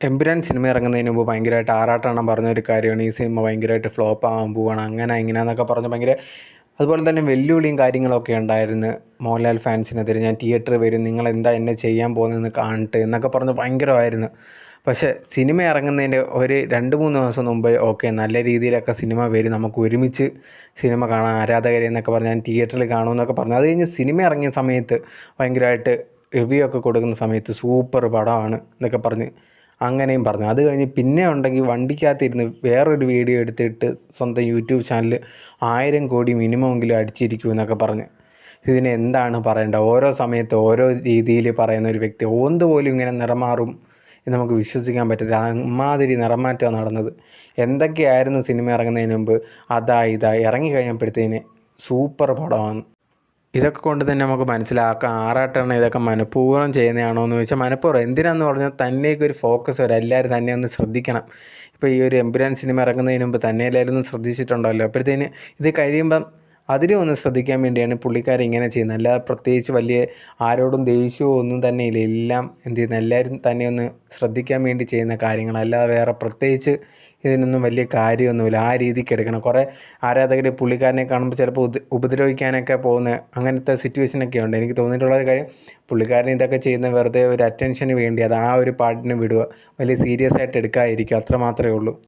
Empuraan cinema ഇറങ്ങുന്നതിന് മുമ്പ് ഭയങ്കരമായിട്ട് ആറാട്ടെണ്ണം പറഞ്ഞൊരു കാര്യമാണ്. ഈ സിനിമ ഭയങ്കരമായിട്ട് ഫ്ലോപ്പ് ആകാൻ പോവാണ്. അങ്ങനെ ഇങ്ങനെ എന്നൊക്കെ പറഞ്ഞ് ഭയങ്കര അതുപോലെ തന്നെ വെല്ലുവിളിയും കാര്യങ്ങളൊക്കെ ഉണ്ടായിരുന്നു മോഹൻലാൽ ഫാൻസിനെതിരെ. ഞാൻ തിയേറ്ററിൽ വരും നിങ്ങൾ എന്താ എന്നെ ചെയ്യാൻ പോകുന്നതെന്ന് കാണട്ടെ എന്നൊക്കെ പറഞ്ഞ് ഭയങ്കരമായിരുന്നു. പക്ഷേ സിനിമ ഇറങ്ങുന്നതിന്റെ ഒരു രണ്ട് മൂന്ന് ദിവസം മുമ്പ് ഓക്കെ നല്ല രീതിയിലൊക്കെ സിനിമ വരും. നമുക്ക് ഒരുമിച്ച് സിനിമ കാണാം ആരാധകരെ എന്നൊക്കെ പറഞ്ഞ് ഞാൻ തിയേറ്ററിൽ കാണുമെന്നൊക്കെ പറഞ്ഞു. അത് കഴിഞ്ഞ് സിനിമ ഇറങ്ങിയ സമയത്ത് ഭയങ്കരമായിട്ട് റിവ്യൂ ഒക്കെ കൊടുക്കുന്ന സമയത്ത് സൂപ്പർ പടമാണ് എന്നൊക്കെ പറഞ്ഞ് അങ്ങനെയും പറഞ്ഞു. അത് കഴിഞ്ഞ് പിന്നെ ഉണ്ടെങ്കിൽ വണ്ടിക്കകത്തിരുന്ന് വേറൊരു വീഡിയോ എടുത്തിട്ട് സ്വന്തം യൂട്യൂബ് ചാനൽ ആയിരം കോടി മിനിമം എങ്കിലും അടിച്ചിരിക്കും എന്നൊക്കെ പറഞ്ഞ്. ഇതിന് എന്താണ് പറയേണ്ടത്? ഓരോ സമയത്ത് ഓരോ രീതിയിൽ പറയുന്ന ഒരു വ്യക്തി ഓന്ത് പോലും ഇങ്ങനെ നിറമാറും എന്ന് നമുക്ക് വിശ്വസിക്കാൻ പറ്റില്ല അമ്മാതിരി നിറമാറ്റമാണ് നടന്നത്. എന്തൊക്കെയായിരുന്നു സിനിമ ഇറങ്ങുന്നതിന് മുമ്പ്? അതാ ഇതാ. ഇറങ്ങി കഴിഞ്ഞപ്പോഴത്തേന് സൂപ്പർ പടമാണ്. ഇതൊക്കെ കൊണ്ട് തന്നെ നമുക്ക് മനസ്സിലാക്കാം. ആറാട്ടാണ് ഇതൊക്കെ മനഃപൂർവം ചെയ്യുന്നതാണോ എന്ന് ചോദിച്ചാൽ മനഃപൂർവം എന്തിനാന്ന് പറഞ്ഞാൽ തന്നേക്ക് ഒരു ഫോക്കസ് വരും. എല്ലാവരും തന്നെ ഒന്ന് ശ്രദ്ധിക്കണം. ഇപ്പോൾ ഈ ഒരു എമ്പുരാൻ സിനിമ ഇറങ്ങുന്നതിന് മുമ്പ് തന്നെ എല്ലാവരും ഒന്ന് ശ്രദ്ധിച്ചിട്ടുണ്ടല്ലോ. അപ്പോഴത്തേന് ഇത് കഴിയുമ്പം അതിലും ഒന്ന് ശ്രദ്ധിക്കാൻ വേണ്ടിയാണ് പുള്ളിക്കാരൻ ഇങ്ങനെ ചെയ്യുന്നത്. അല്ലാതെ പ്രത്യേകിച്ച് വലിയ ആരോടും ദേഷ്യമോ ഒന്നും തന്നെ ഇല്ല. എല്ലാം എന്ത് ചെയ്യുന്നത് എല്ലാവരും തന്നെ ഒന്ന് ശ്രദ്ധിക്കാൻ വേണ്ടി ചെയ്യുന്ന കാര്യങ്ങൾ അല്ലാതെ വേറെ പ്രത്യേകിച്ച് ഇതിനൊന്നും വലിയ കാര്യമൊന്നുമില്ല. ആ രീതിക്ക് എടുക്കണം. കുറേ ആരാധകർ പുള്ളിക്കാരനെ കാണുമ്പോൾ ചിലപ്പോൾ ഉപ ഉപദ്രവിക്കാനൊക്കെ പോകുന്ന അങ്ങനത്തെ സിറ്റുവേഷനൊക്കെ ഉണ്ട്. എനിക്ക് തോന്നിയിട്ടുള്ള ഒരു കാര്യം പുള്ളിക്കാരൻ ഇതൊക്കെ ചെയ്യുന്ന വെറുതെ ഒരു അറ്റൻഷന് വേണ്ടി അത് ആ ഒരു പാട്ടിന് വിടുക. വലിയ സീരിയസ് ആയിട്ട് എടുക്കാതിരിക്കുക. അത്ര മാത്രമേ ഉള്ളൂ.